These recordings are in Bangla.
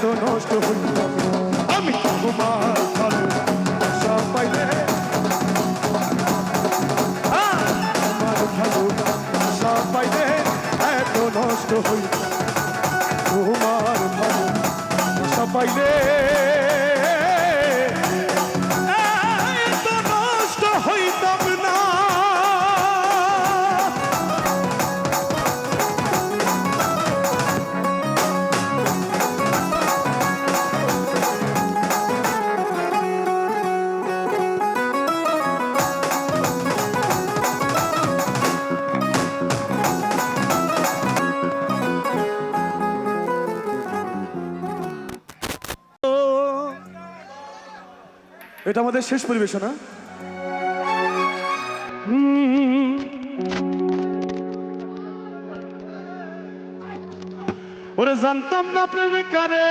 এত নষ্ট হইল আমি তোমার ভালোবাসা পাইলে আহ, তোমার ভালোবাসা পাইলে এত নষ্ট হইল তোমার ভালোবাসা পাইলে এটা আমাদের শেষ পরিবেশনা। ওরে জানতাম না প্রেমিকারে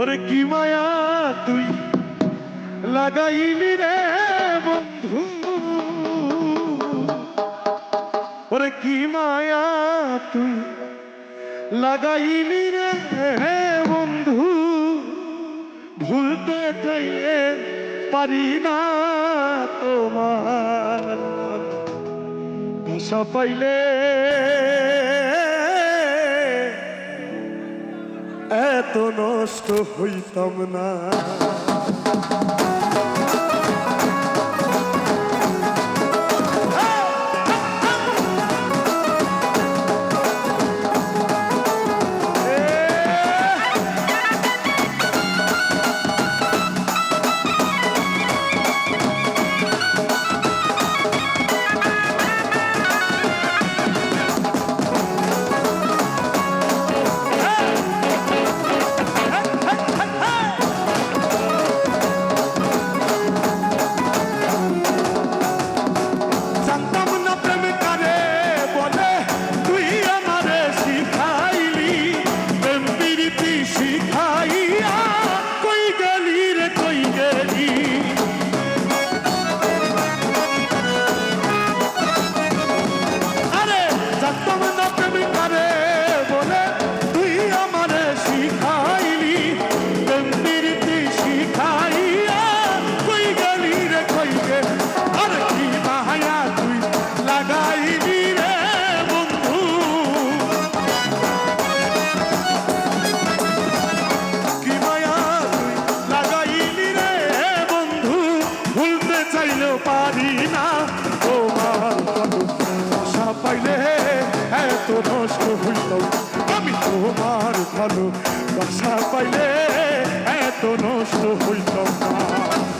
ওরে কি মায়া তুই লাগাইলি রে বন্ধু? ওরে কি মায়া তুই লাগাইলি রে বন্ধু? ভুলতে চাইলে পারি না তোমার ভাষা পাইলে এত নষ্ট হইতাম না। ভালো বাসা পাইলে এত নষ্ট হইল না।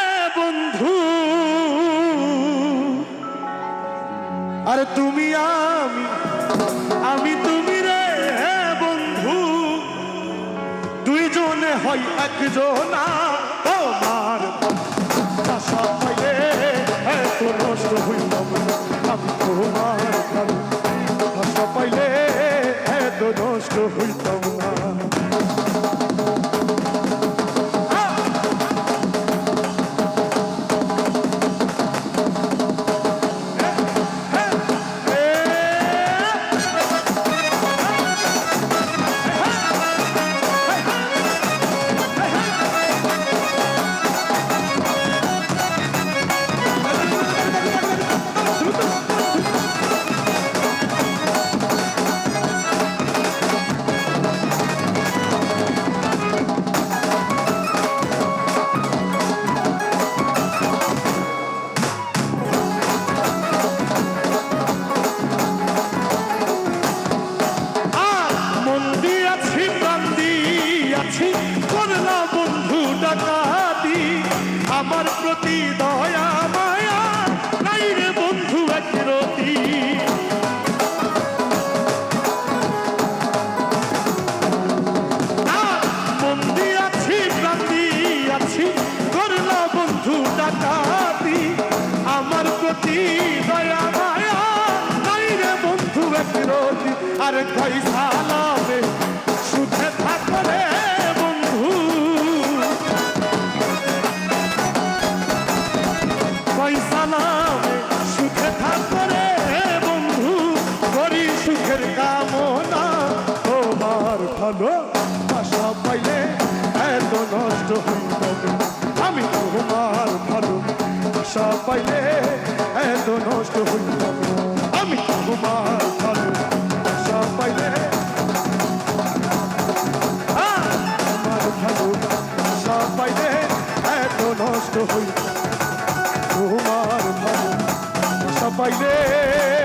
বন্ধু। আরে তুমি আমি আমি তুমি রে বন্ধু। দুইজনে হয় একজনা তোমার প্রতি দয়া মায়া, নাই রে বন্ধু একরতি আর মন দিয়াছি প্রাণ দিয়াছি করলা বন্ধু, ডাকাতি। আমার প্রতি দয়া মায়া, নাই রে বন্ধু একরতি আর কই ভালো আশা পাইলে এত নষ্ট হইব আমি তোমার ভালো আশা পাইলে এত নষ্ট হইব আমি তোমার ভালো আশা পাইলে আমার ভালো আশা পাইলে এত নষ্ট হইব তোমার ভালো আশা পাইলে